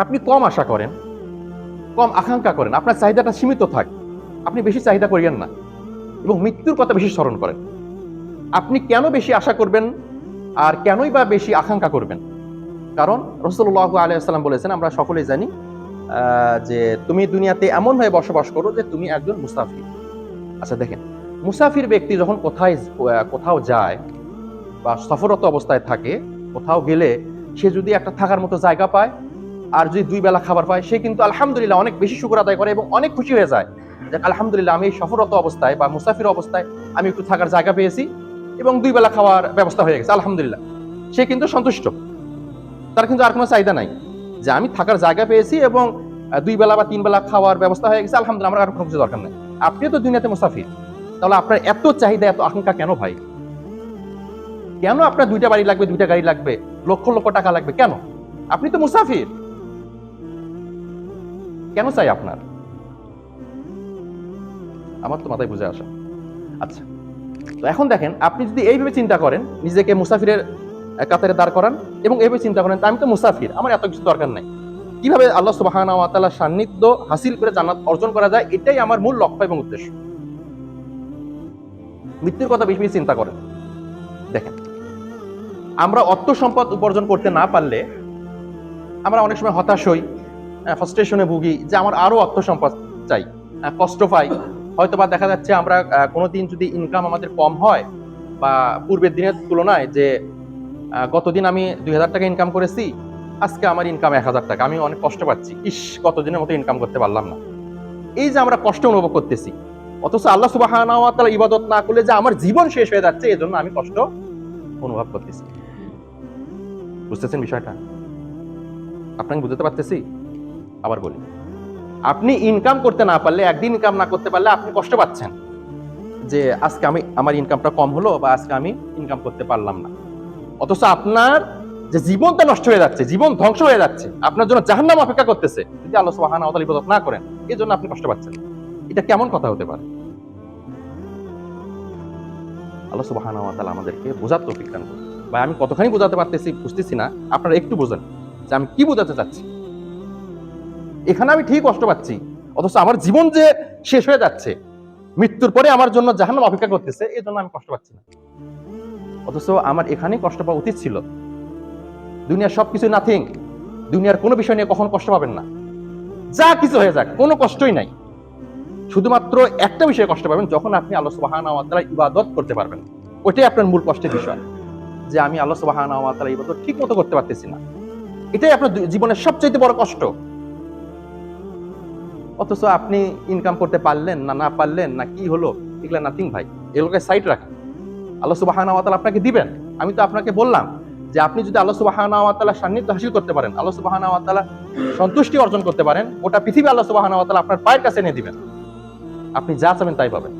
আপনি কম আশা করেন, কম আকাঙ্ক্ষা করেন, আপনার চাহিদাটা সীমিত থাক, আপনি বেশি চাহিদা করিয়েন না এবং মৃত্যুর কথা বেশি স্মরণ করেন। আপনি কেন বেশি আশা করবেন আর কেনই বা বেশি আকাঙ্ক্ষা করবেন? কারণ রসুল্লাহ আলিয়াল্লাম বলেছেন, আমরা সকলেই জানি যে তুমি দুনিয়াতে এমন হয়ে বসবাস করো যে তুমি একজন মুসাফির। আচ্ছা দেখেন, মুসাফির ব্যক্তি যখন কোথায়, কোথাও যায় বা সফররত অবস্থায় থাকে, কোথাও গেলে সে যদি একটা থাকার মতো জায়গা পায় আর যদি দুই বেলা খাবার পায়, সে কিন্তু আলহামদুলিল্লাহ অনেক বেশি শুকর আদায় করে এবং অনেক খুশি হয়ে যায়। যে আলহামদুলিল্লাহ আমি এই সফররত অবস্থায় বা মুসাফির অবস্থায় আমি একটু থাকার জায়গা পেয়েছি এবং দুই বেলা খাওয়ার ব্যবস্থা হয়ে গেছে, আলহামদুলিল্লাহ। সে কিন্তু সন্তুষ্ট। তার কিন্তু আর কোনো চাহিদা নাই যে আমি থাকার জায়গা পেয়েছি এবং দুই বেলা বা তিন বেলা খাওয়ার ব্যবস্থা হয়ে গেছে, আলহামদুলিল্লাহ, আমার আর কোনো কিছু দরকার নেই। আপনিও তো দুনিয়াতে মুসাফির। তাহলে আপনার এত চাহিদা, এত আকাঙ্ক্ষা কেন ভাই? কেন আপনার দুইটা বাড়ি লাগবে, দুইটা গাড়ি লাগবে? লক্ষ লক্ষ টাকা লাগবে, কেন? আপনি তো মুসাফির। কেন চাই আপনার? আমার তো মাথায় বুঝে আসা। আচ্ছা তো এখন দেখেন, আপনি যদি এইভাবে চিন্তা করেন, নিজেকে মুসাফিরের কাতারে দাঁড় করান এবং এইভাবে চিন্তা করেন আমি তো মুসাফির, আমার এত কিছু দরকার নাই। কীভাবে আল্লাহ সুবাহানা ওয়া তাআলার সান্নিধ্য হাসিল করে জান্নাত অর্জন করা যায়, এটাই আমার মূল লক্ষ্য এবং উদ্দেশ্য। মৃত্যুর কথা বেশি বেশি চিন্তা করেন। দেখেন, আমরা অর্থ সম্পদ উপার্জন করতে না পারলে আমরা অনেক সময় হতাশ হই ফ্রাস্ট্রেশনে ভুগি যে আমার আরও অর্থ সম্পদ চাই কষ্ট পাই। হয়তো বা দেখা যাচ্ছে আমরা আহ, কোনোদিন যদি ইনকাম আমাদের কম হয় বা পূর্বের দিনের তুলনায় যে গতদিন আমি দুই হাজার টাকা ইনকাম করেছি আজকে আমার ইনকাম এক হাজার টাকা। আমি অনেক কষ্ট পাচ্ছি। ইস কতদিনের মতো ইনকাম করতে পারলাম না। এই যে আমরা কষ্ট অনুভব করতেছি অথচ আল্লাহ সুবাহ ইবাদত না করলে যে আমার জীবন শেষ হয়ে যাচ্ছে এই জন্য আমি কষ্ট অনুভব করতেছি। বুঝতেছেন বিষয়টা? আপনাকে বুঝতে পারতেছি? আবার বলি, আপনি ইনকাম করতে না পারলে, একদিন ইনকাম না করতে পারলে আপনি কষ্ট পাচ্ছেন যে আজকে আমি, আমার ইনকামটা কম হলো বা আজকে আমি ইনকাম করতে পারলাম না। অথচ আপনার যে জীবনটা নষ্ট হয়ে যাচ্ছে, জীবন ধ্বংস হয়ে যাচ্ছে, আপনার জন্য জাহান্নাম অপেক্ষা করতেছে, যদি আল্লাহ সুবহানাহু ওয়া ইবাদত না করেন, এই জন্য আপনি কষ্ট পাচ্ছেন। এটা কেমন কথা হতে পারে? আল্লাহ সুবহানাহু আমাদেরকে বোঝার তৌফিক ভাই, আমি কতখানি বোঝাতে পারতেছি, বুঝতেছি না, আপনারা একটু বোঝেন যে আমি কি বোঝাতে চাচ্ছি। এখানে আমি ঠিক কষ্ট পাচ্ছি। অথচ আমার জীবন যে শেষ হয়ে যাচ্ছে, মৃত্যুর পরে আমার জন্য জাহান্নাম অপেক্ষা করতেছে, এই জন্য আমি কষ্ট পাচ্ছি না। অথচ আমার এখানেই কষ্ট পাওয়া উচিত ছিল। দুনিয়ার সবকিছু নাথিং দুনিয়ার কোনো বিষয় নিয়ে কখন কষ্ট পাবেন না। যা কিছু হয়ে যাক, কোনো কষ্টই নাই। শুধুমাত্র একটা বিষয়ে কষ্ট পাবেন, যখন আপনি আল্লাহ তাআলা ইবাদত করতে পারবেন। ওইটাই আপনার মূল কষ্টের বিষয়। যে আমি আল্লাহ তাআলা ইবাদত ঠিক মতো করতে পারতেছি না। এটাই আপনার জীবনের সবচেয়ে বড় কষ্ট। অথচ আপনি ইনকাম করতে পারলেন না না পারলেন, না কি হলো, এগুলো নাথিং ভাই। এগুলোকে সাইড রাখেন। আল্লাহ সুবহানাহু ওয়া তাআলা আপনাকে দিবেন। আমি তো আপনাকে বললাম যে আপনি যদি আল্লাহ সুবাহানাওয়াতালা ওয়া সান্নিধ্য হাসিল করতে পারেন, আল্লাহ সুবাহানাওয়াতালা ওয়া সন্তুষ্টি অর্জন করতে পারেন ওটা পৃথিবী আল্লাহ সুবাহানাওয়াতালা ওয়া আপনার পায়ের কাছে এনে দিবেন। আপনি যা চাবেন তাই পাবেন।